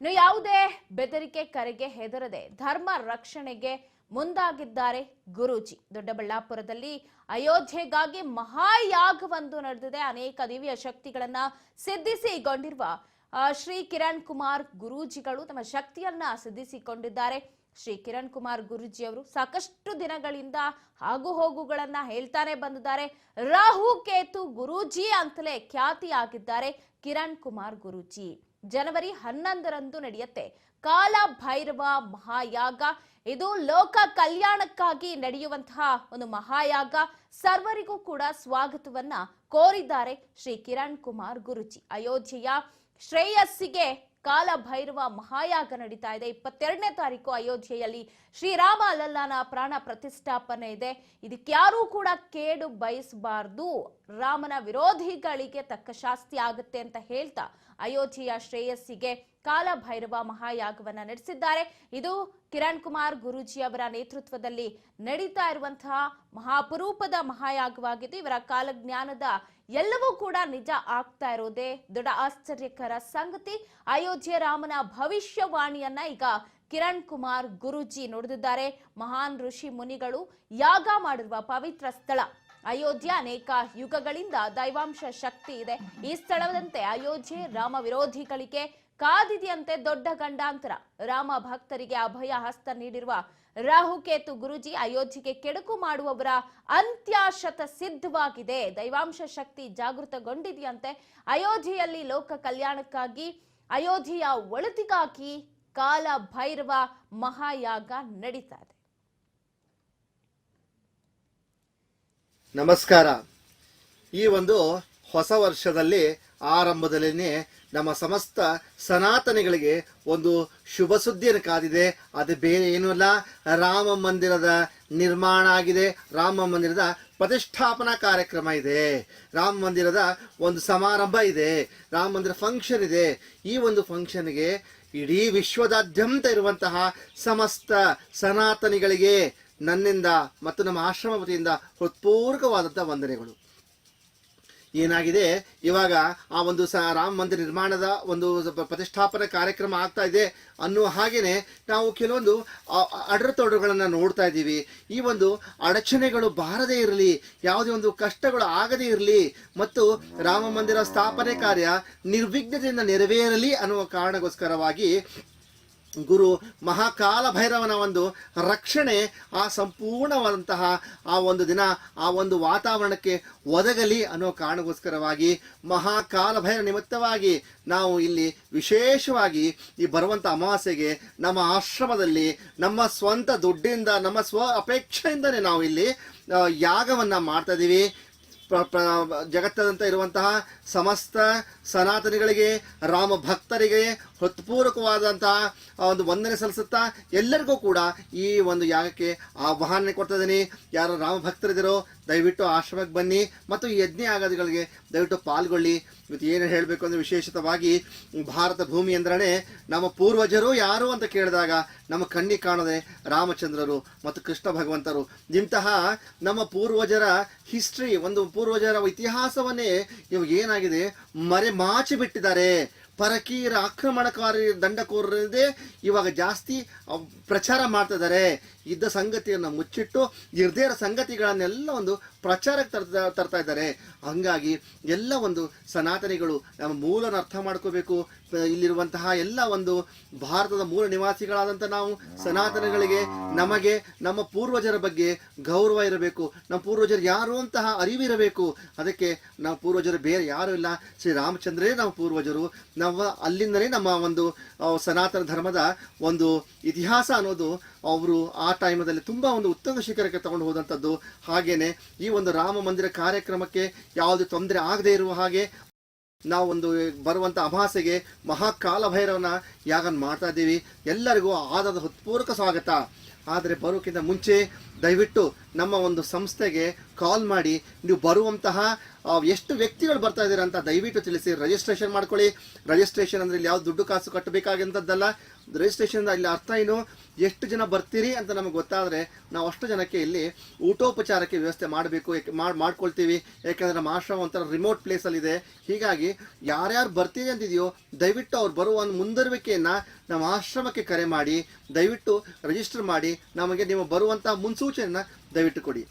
ಇನ್ನು ಯಾವುದೇ ಬೆದರಿಕೆ ಕರೆಗೆ ಹೆದರದೆ ಧರ್ಮ ರಕ್ಷಣೆಗೆ ಮುಂದಾಗಿದ್ದಾರೆ ಗುರೂಜಿ. ದೊಡ್ಡಬಳ್ಳಾಪುರದಲ್ಲಿ ಅಯೋಧ್ಯೆಗಾಗಿ ಮಹಾಯಾಗವೊಂದು ನಡೆದಿದೆ. ಅನೇಕ ದಿವ್ಯ ಶಕ್ತಿಗಳನ್ನ ಸಿದ್ಧಿಸಿಕೊಂಡಿರುವ ಶ್ರೀ ಕಿರಣ್ ಕುಮಾರ್ ಗುರೂಜಿಗಳು ತಮ್ಮ ಶಕ್ತಿಯನ್ನ ಸಿದ್ಧಿಸಿಕೊಂಡಿದ್ದಾರೆ. ಶ್ರೀ ಕಿರಣ್ ಕುಮಾರ್ ಗುರುಜಿ ಅವರು ಸಾಕಷ್ಟು ದಿನಗಳಿಂದ ಆಗು ಹೋಗುಗಳನ್ನ ಹೇಳ್ತಾನೆ ಬಂದಿದ್ದಾರೆ. ರಾಹು ಕೇತು ಗುರೂಜಿ ಅಂತಲೇ ಖ್ಯಾತಿಯಾಗಿದ್ದಾರೆ ಕಿರಣ್ ಕುಮಾರ್ ಗುರೂಜಿ. ಜನವರಿ ಹನ್ನೊಂದರಂದು ನಡೆಯುತ್ತೆ. ಕಾಲ ಭೈರವ ಮಹಾಯಾಗ. ಇದು ಲೋಕ ಕಲ್ಯಾಣಕ್ಕಾಗಿ ನಡೆಯುವಂತಹ ಒಂದು ಮಹಾಯಾಗ. ಸರ್ವರಿಗೂ ಕೂಡ ಸ್ವಾಗತವನ್ನ ಕೋರಿದ್ದಾರೆ ಶ್ರೀ ಕಿರಣ್ ಕುಮಾರ್ ಗುರುಜಿ. ಅಯೋಧ್ಯೆಯ ಶ್ರೇಯಸ್ಸಿಗೆ ಕಾಲ ಭೈರವ ಮಹಾಯಾಗ ನಡೀತಾ ಇದೆ. ಇಪ್ಪತ್ತೆರಡನೇ ತಾರೀಕು ಅಯೋಧ್ಯೆಯಲ್ಲಿ ಶ್ರೀರಾಮ ಲಲ್ಲನ ಪ್ರಾಣ ಪ್ರತಿಷ್ಠಾಪನೆ ಇದೆ. ಇದಕ್ಯಾರೂ ಕೂಡ ಕೇಡು ಬಯಸಬಾರ್ದು. ರಾಮನ ವಿರೋಧಿಗಳಿಗೆ ತಕ್ಕ ಶಾಸ್ತಿ ಆಗುತ್ತೆ ಅಂತ ಹೇಳ್ತಾ ಅಯೋಧ್ಯೆಯ ಶ್ರೇಯಸ್ಸಿಗೆ ಕಾಲ ಭೈರವ ಮಹಾಯಾಗವನ್ನ ನಡೆಸಿದ್ದಾರೆ. ಇದು ಕಿರಣ್ ಕುಮಾರ್ ಗುರೂಜಿ ಅವರ ನೇತೃತ್ವದಲ್ಲಿ ನಡೀತಾ ಇರುವಂತಹ ಮಹಾಪರೂಪದ ಮಹಾಯಾಗವಾಗಿದ್ದು, ಇವರ ಕಾಲಜ್ಞಾನದ ಎಲ್ಲವೂ ಕೂಡ ನಿಜ ಆಗ್ತಾ ಇರೋದೇ ದೊಡ್ಡ ಆಶ್ಚರ್ಯಕರ ಸಂಗತಿ. ಅಯೋಧ್ಯೆ ರಾಮನ ಭವಿಷ್ಯವಾಣಿಯನ್ನ ಈಗ ಕಿರಣ್ ಕುಮಾರ್ ಗುರುಜಿ ನುಡಿದಿದ್ದಾರೆ. ಮಹಾನ್ ಋಷಿ ಮುನಿಗಳು ಯಾಗ ಮಾಡಿರುವ ಪವಿತ್ರ ಸ್ಥಳ. ಅಯೋಧ್ಯ ಅನೇಕ ಯುಗಗಳಿಂದ ದೈವಾಂಶ ಶಕ್ತಿ ಇದೆ. ಈ ಸ್ಥಳದಂತೆ ಅಯೋಧ್ಯೆ ರಾಮ ವಿರೋಧಿಗಳಿಗೆ ಕಾದಿದೆಯಂತೆ ದೊಡ್ಡ ಗಂಡಾಂತರ. ರಾಮ ಭಕ್ತರಿಗೆ ಅಭಯ ಹಸ್ತ ನೀಡಿರುವ ರಾಹುಕೇತು ಗುರುಜಿ ಅಯೋಧ್ಯೆಗೆ ಕೆಡುಕು ಮಾಡುವವರ ಅಂತ್ಯಾಶತ ಸಿದ್ಧವಾಗಿದೆ. ದೈವಾಂಶ ಶಕ್ತಿ ಜಾಗೃತಗೊಂಡಿದೆಯಂತೆ ಅಯೋಧ್ಯೆಯಲ್ಲಿ ಲೋಕ ಕಲ್ಯಾಣಕ್ಕಾಗಿ ಅಯೋಧ್ಯೆಯ ಒಳತಿಗಾಗಿ ಕಾಲ ಭೈರವ ಮಹಾಯಾಗ ನಡೀತಾ ಇದೆ. ನಮಸ್ಕಾರ. ಈ ಒಂದು ಹೊಸ ವರ್ಷದಲ್ಲಿ ಆರಂಭದಲ್ಲಿನೇ ನಮ್ಮ ಸಮಸ್ತ ಸನಾತನಿಗಳಿಗೆ ಒಂದು ಶುಭ ಸುದ್ದಿಯನ್ನು ಕಾದಿದೆ. ಅದು ಬೇರೆ ಏನೂ ಅಲ್ಲ. ರಾಮ ಮಂದಿರದ ನಿರ್ಮಾಣ ಆಗಿದೆ. ರಾಮ ಮಂದಿರದ ಪ್ರತಿಷ್ಠಾಪನಾ ಕಾರ್ಯಕ್ರಮ ಇದೆ. ರಾಮ ಮಂದಿರದ ಒಂದು ಸಮಾರಂಭ ಇದೆ. ರಾಮ ಮಂದಿರ ಫಂಕ್ಷನ್ ಇದೆ. ಈ ಒಂದು ಫಂಕ್ಷನ್ಗೆ ಇಡೀ ವಿಶ್ವದಾದ್ಯಂತ ಇರುವಂತಹ ಸಮಸ್ತ ಸನಾತನಿಗಳಿಗೆ ನನ್ನಿಂದ ಮತ್ತು ನಮ್ಮ ಆಶ್ರಮ ವತಿಯಿಂದ ಹೃತ್ಪೂರ್ವಕವಾದಂಥ ವಂದನೆಗಳು. ಏನಾಗಿದೆ? ಇವಾಗ ಆ ಒಂದು ಸ ರಾಮ ಮಂದಿರ ನಿರ್ಮಾಣದ ಒಂದು ಪ್ರತಿಷ್ಠಾಪನಾ ಕಾರ್ಯಕ್ರಮ ಆಗ್ತಾ ಇದೆ ಅನ್ನುವ ಹಾಗೇನೆ ನಾವು ಕೆಲವೊಂದು ಅಡರ ಆ ನೋಡ್ತಾ ಇದ್ದೀವಿ. ಈ ಒಂದು ಅಡಚಣೆಗಳು ಬಾರದೇ ಇರಲಿ, ಯಾವುದೇ ಒಂದು ಕಷ್ಟಗಳು ಆಗದೇ ಇರಲಿ ಮತ್ತು ರಾಮ ಮಂದಿರ ಸ್ಥಾಪನೆ ಕಾರ್ಯ ನಿರ್ವಿಘ್ನತೆಯಿಂದ ನೆರವೇರಲಿ ಅನ್ನುವ ಕಾರಣಕ್ಕೋಸ್ಕರವಾಗಿ ಗುರು ಮಹಾಕಾಲ ಭೈರವನ ಒಂದು ರಕ್ಷಣೆ, ಆ ಸಂಪೂರ್ಣವಾದಂತಹ ಆ ಒಂದು ದಿನ, ಆ ಒಂದು ವಾತಾವರಣಕ್ಕೆ ಒದಗಲಿ ಅನ್ನೋ ಕಾರಣಗೋಸ್ಕರವಾಗಿ ಮಹಾಕಾಲ ಭೈರವ ನಿಮಿತ್ತವಾಗಿ ನಾವು ಇಲ್ಲಿ ವಿಶೇಷವಾಗಿ ಈ ಬರುವಂಥ ಅಮಾವಾಸ್ಯೆಗೆ ನಮ್ಮ ಆಶ್ರಮದಲ್ಲಿ, ನಮ್ಮ ಸ್ವಂತ ದುಡ್ಡಿಂದ, ನಮ್ಮ ಸ್ವ ಅಪೇಕ್ಷೆಯಿಂದನೇ ನಾವು ಇಲ್ಲಿ ಯಾಗವನ್ನು ಮಾಡ್ತಾ ಇದ್ದೀವಿ ಜಗತ್ತದಂತ ಇರುವಂತಹ ಸಮಸ್ತ ಸನಾತನಿಗಳಿಗೆ ರಾಮ ಭಕ್ತರಿಗೆ ಹೃತ್ಪೂರ್ವಕವಾದಂತಹ ಒಂದು ವಂದನೆ ಸಲ್ಲಿಸುತ್ತಾ ಎಲ್ಲರಿಗೂ ಕೂಡ ಈ ಒಂದು ಯಾಗಕ್ಕೆ ಆಹ್ವಾನ ಕೊಡ್ತಾ ಇದ್ದೀನಿ. ಯಾರು ರಾಮ ಭಕ್ತರಿದ್ದೀರೋ ದಯವಿಟ್ಟು ಆಶ್ರಮಕ್ಕೆ ಬನ್ನಿ ಮತ್ತು ಈ ಯಜ್ಞ ಯಾಗಗಳಿಗೆ ದಯವಿಟ್ಟು ಪಾಲ್ಗೊಳ್ಳಿ. ಇವತ್ತು ಏನು ಹೇಳಬೇಕು ಅಂದರೆ ವಿಶೇಷತವಾಗಿ ಭಾರತ ಭೂಮಿ ಅಂದ್ರೆ ನಮ್ಮ ಪೂರ್ವಜರು ಯಾರು ಅಂತ ಕೇಳಿದಾಗ ನಮ್ಮ ಕಣ್ಣಿಗೆ ಕಾಣದೆ ರಾಮಚಂದ್ರರು ಮತ್ತು ಕೃಷ್ಣ ಭಗವಂತರು. ಇಂತಹ ನಮ್ಮ ಪೂರ್ವಜರ ಹಿಸ್ಟ್ರಿ ಒಂದು ಪೂರ್ವಜರ ಇತಿಹಾಸವನ್ನೇ ಇವಾಗ ಏನಾಗಿದೆ? ಮರೆ ಮಾಚಿ ಬಿಟ್ಟಿದ್ದಾರೆ ಪರಕೀರ ಆಕ್ರಮಣಕಾರಿ ದಂಡಕೋರರದೇ ಇವಾಗ ಜಾಸ್ತಿ ಪ್ರಚಾರ ಮಾಡ್ತಾ ಇದ್ದಾರೆ ಇದ್ದ ಸಂಗತಿಯನ್ನು ಮುಚ್ಚಿಟ್ಟು ಇರದೇ ಇರೋ ಸಂಗತಿಗಳನ್ನೆಲ್ಲ ಒಂದು ಪ್ರಚಾರಕ್ಕೆ ತರ್ತಾ ತರ್ತಾ ಇದ್ದಾರೆ. ಹಂಗಾಗಿ ಎಲ್ಲ ಒಂದು ಸನಾತನಿಗಳು ನಮ್ಮ ಮೂಲನ ಅರ್ಥ ಮಾಡ್ಕೋಬೇಕು. ಇಲ್ಲಿರುವಂತಹ ಎಲ್ಲ ಒಂದು ಭಾರತದ ಮೂಲ ನಿವಾಸಿಗಳಾದಂಥ ನಾವು ಸನಾತನಗಳಿಗೆ ನಮಗೆ, ನಮ್ಮ ಪೂರ್ವಜರ ಬಗ್ಗೆ ಗೌರವ ಇರಬೇಕು. ನಮ್ಮ ಪೂರ್ವಜರು ಯಾರು ಅಂತಹ ಅರಿವಿರಬೇಕು. ಅದಕ್ಕೆ ನಮ್ಮ ಪೂರ್ವಜರು ಬೇರೆ ಯಾರು ಇಲ್ಲ. ಶ್ರೀ ರಾಮಚಂದ್ರೇ ನಮ್ಮ ಪೂರ್ವಜರು. ನಮ್ಮ ಅಲ್ಲಿಂದಲೇ ನಮ್ಮ ಒಂದು ಸನಾತನ ಧರ್ಮದ ಒಂದು ಇತಿಹಾಸ ಅನ್ನೋದು ಅವರು ಆ ಟೈಮದಲ್ಲಿ ತುಂಬ ಒಂದು ಉತ್ತಮ ಶಿಖರಕ್ಕೆ ತಗೊಂಡು ಹೋದಂಥದ್ದು. ಹಾಗೇನೆ ಈ ಒಂದು ರಾಮ ಮಂದಿರ ಕಾರ್ಯಕ್ರಮಕ್ಕೆ ಯಾವುದೇ ತೊಂದರೆ ಆಗದೇ ಇರುವ ಹಾಗೆ ನಾವು ಒಂದು ಬರುವಂಥ ಅಮಾಸೆಗೆ ಮಹಾಕಾಲ ಭೈರವನ ಯಾಗನ್ ಮಾಡ್ತಾ ಇದ್ದೀವಿ. ಎಲ್ಲರಿಗೂ ಆದ ಹೃತ್ಪೂರ್ವಕ ಸ್ವಾಗತ. ಆದರೆ ಬರೋಕ್ಕಿಂತ ಮುಂಚೆ ದಯವಿಟ್ಟು ನಮ್ಮ ಒಂದು ಸಂಸ್ಥೆಗೆ ಕಾಲ್ ಮಾಡಿ ನೀವು ಬರುವಂತಹ ಎಷ್ಟು ವ್ಯಕ್ತಿಗಳು ಬರ್ತಾ ಇದ್ದೀರಾ ಅಂತ ದಯವಿಟ್ಟು ತಿಳಿಸಿ. ರಿಜಿಸ್ಟ್ರೇಷನ್ ಮಾಡ್ಕೊಳ್ಳಿ. ರಿಜಿಸ್ಟ್ರೇಷನ್ ಅಂದರೆ ಇಲ್ಲಿ ಯಾವ ದುಡ್ಡು ಕಾಸು ಕಟ್ಟಬೇಕಾಗಂಥದ್ದಲ್ಲ ರಿಜಿಸ್ಟ್ರೇಷನ್ ಇಲ್ಲಿ ಅರ್ಥ ಏನು? ಎಷ್ಟು ಜನ ಬರ್ತೀರಿ ಅಂತ ನಮಗೆ ಗೊತ್ತಾದರೆ ನಾವು ಅಷ್ಟು ಜನಕ್ಕೆ ಇಲ್ಲಿ ಊಟೋಪಚಾರಕ್ಕೆ ವ್ಯವಸ್ಥೆ ಮಾಡಬೇಕು ಮಾಡಿ, ಮಾಡ್ಕೊಳ್ತೀವಿ. ಯಾಕೆಂದರೆ ನಮ್ಮ ಆಶ್ರಮ ಒಂಥರ ರಿಮೋಟ್ ಪ್ಲೇಸಲ್ಲಿದೆ ಹೀಗಾಗಿ ಯಾರ್ಯಾರು ಬರ್ತೀರಿ ಅಂತಿದೆಯೋ, ದಯವಿಟ್ಟು ಅವ್ರು ಬರುವ ಒಂದು ಮುಂದರುವಿಕೆಯನ್ನು ನಮ್ಮ ಆಶ್ರಮಕ್ಕೆ ಕರೆ ಮಾಡಿ. ದಯವಿಟ್ಟು ರಿಜಿಸ್ಟರ್ ಮಾಡಿ. ನಮಗೆ ನೀವು ಬರುವಂಥ ಮುನ್ಸೂಚನೆಯನ್ನು ದಯವಿಟ್ಟು ಕೊಡಿ.